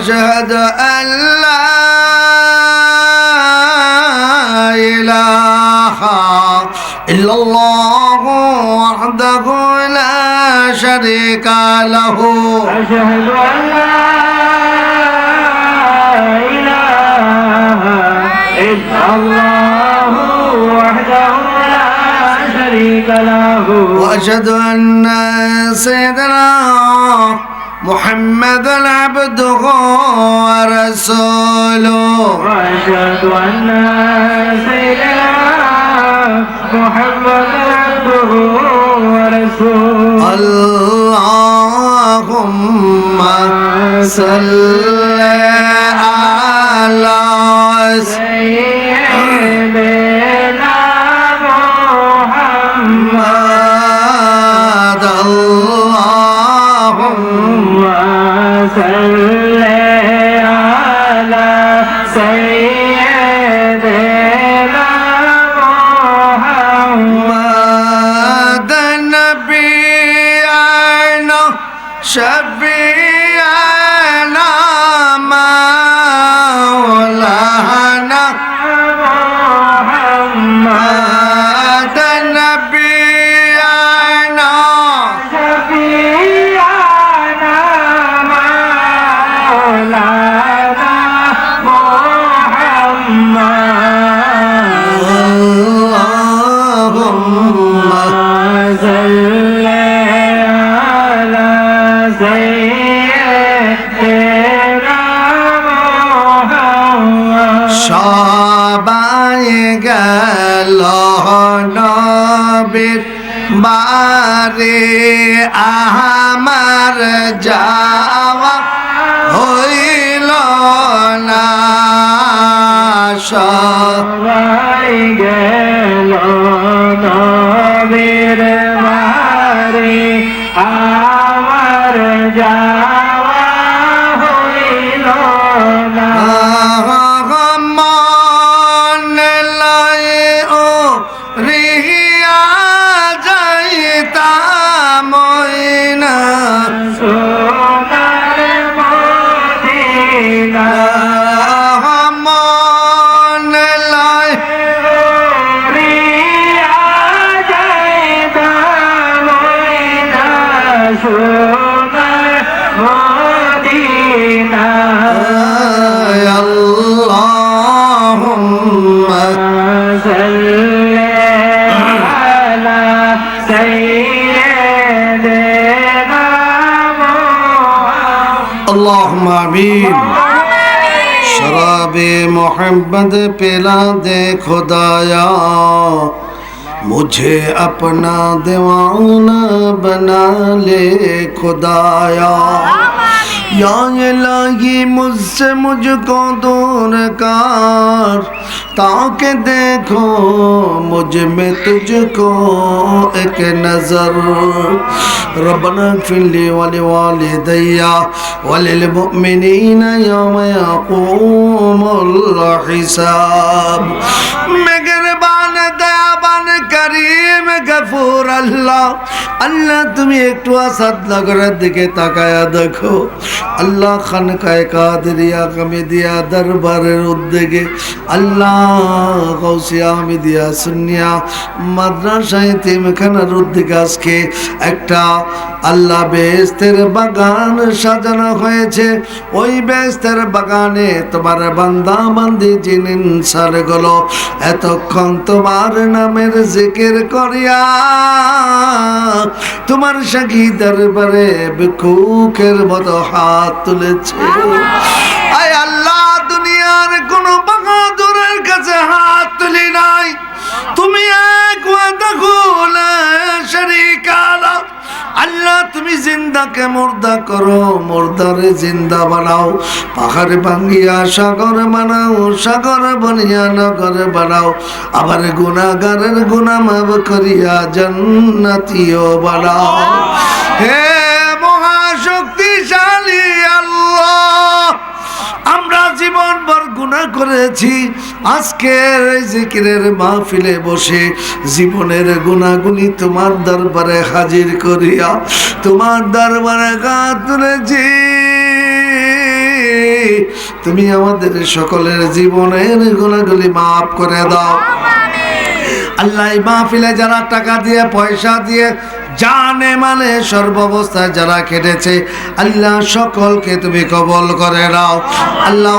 واشهد أن لا إله إلا الله وحده لا شريك له. أشهد أن لا إله إلا الله وحده لا شريك له. وأشهد أن سيدنا محمد عبده ورسوله. وأشهد أن سيدنا محمد عبده ورسوله. اللهم صل اللهم صل على سيدنا محمد সবাই গেল নবীর বারে আমার যাওয়া হইল না আশা গেল নবীর شراب محمد پیلا دے خدایا. مجھے اپنا دیوانہ بنا لے خدایا. یا الہی مجھ سے مجھ کو دور کر، تاکہ دیکھو مجھ میں تجھ کو ایک نظر۔ ربنا فلی ولی والدیا وللمؤمنین یوم یقوم الحساب۔ مگر بان دیابان کریم গফুর আল্লাহ। আল্লাহ, তুমি একটু আসাদ নগরের দিকে তাকায়া দেখো। আল্লাহ দরবারের উদ্যোগে। আল্লাহ গৌসিয়া আহমেদিয়া সুনিয়া মাদ্রাসা তিমখানার উদ্যোগে আজকে একটা আল্লাহ বেস্তের বাগান সাজানো হয়েছে। ওই বেস্তের বাগানে তোমার বান্দা বান্দি জিনিন সারগুলো এতক্ষণ তোমার নামের জিকির তোমার সাকি দরবারে বিকুকের মতো হাত তুলেছে। তুমি জিন্দাকে মুর্দা করো, মুর্দারে জিন্দা বানাও। পাহাড়ে ভাঙ্গিয়া সাগর বানাও, সাগর বনিয়া নগর বানাও। আবার গুণাগারের গুণামাব করিয়া জান্নাতিও বানাও। হে গুণা করেছি। আজকের জিকিরের মাহফিলে বসে জীবনের গুণাগুলি তোমার দরবারে হাজির করিয়া তোমার দরবারে গা তুলেছি। তুমি আমাদের সকলের জীবনের গুণাগুলি মাফ করে দাও। আল্লাহ মাহফিলে যারা টাকা দিয়ে, পয়সা দিয়ে, জানে মানে সর্বাবস্থায় যারা কেটেছে আল্লাহ সকলকে তুমি কবল করে নাও। আল্লাহ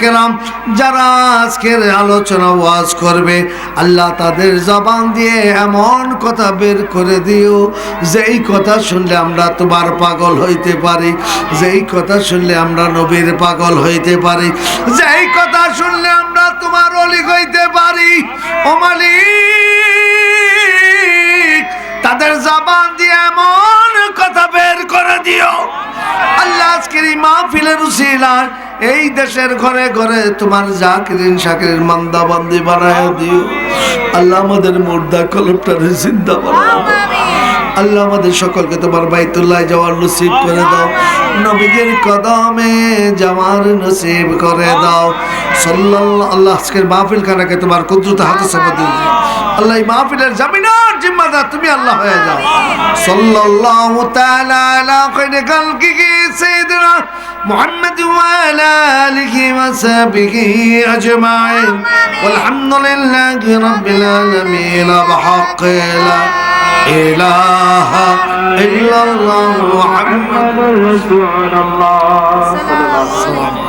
কেরাম যারা আজকের আলোচনা ওয়াজ করবে, আল্লাহ তাদের জবান দিয়ে এমন কথা বের করে দিও, যেই কথা শুনলে আমরা তোমার পাগল হইতে পারি, যেই কথা শুনলে আমরা নবীর পাগল হইতে পারি, যেই কথা শুনলে আমরা তোমার অলিক হইতে পারি। ও তাদের জবান দিয়ে এমন কথা বের করে দিও। আল্লাহ আজকের এই মাহফিলের উসিলায় এই দেশের ঘরে ঘরে তোমার জাকিরিন, শাকিরিন মান্দা বান্দি বানায় দিও। আল্লাহ আমাদের মুর্দা কলপটারে জিন্দা বানায় দাও। আল্লাহ আমাদের সকলকে তোমার বাইতুল্লাহ যাওয়ার নসিব করে দাও। নবীদের কদমে যাওয়ার নসিব করে দাও। সাল্লাল্লাহ আল্লাহ আজকের মাহফিল খানাকে তোমার কুদরত হাতে সঁপে দিও আল্লাহ এই মাহফিলের জামিনার জিম্মাদার তুমি আল্লাহ হয়ে যাও সাল্লাল্লাহু তাআলা আলা খাইরি খালকিহি সাইয়্যিদিনা মুহাম্মদ ওয়া আলা আলিহি ওয়া সাহবিহি আজমাইন والحمد لله رب العالمين بحق لا إله إلا الله محمد محمد رسول الله صلى الله عليه وسلم